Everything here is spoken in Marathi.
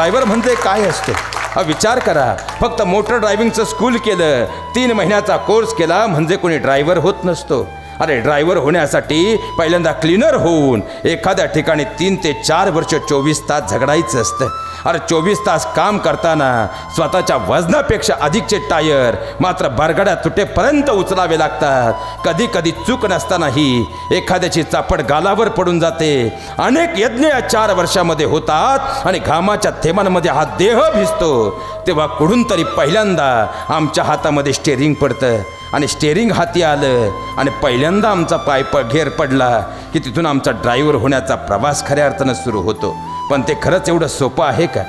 ड्रायव्हर म्हणजे काय असतो? हा विचार करा. फक्त मोटर ड्रायव्हिंगचं स्कूल केलं. तीन महिन्याचा कोर्स केला. म्हणजे कोणी ड्रायव्हर होत नसतो. अरे ड्रायव्हर होण्यासाठी पहिल्यांदा क्लीनर होऊन एखाद्या ठिकाणी तीन ते चार वर्ष चोवीस तास झगडायचं असतं. अरे चोवीस तास काम करताना स्वतःच्या वजनापेक्षा अधिकचे टायर मात्र बरगड्या तुटेपर्यंत उचलावे लागतात. कधी कधी चूक नसतानाही एखाद्याची चापड गालावर पडून जाते. अनेक यज्ञ या चार वर्षामध्ये होतात आणि घामाच्या थेंबांमध्ये हा देह भिजतो. तेव्हा कुठून तरी पहिल्यांदा आमच्या हातामध्ये स्टेरिंग पडतं. आणि स्टेअरिंग हाती आलं. आणि पहिल्यांदा आमचा पाय प घेर पडला की तिथून आमचा ड्रायव्हर होण्याचा प्रवास खऱ्या अर्थानं सुरू होतो. पण ते खरंच एवढं सोपं आहे का?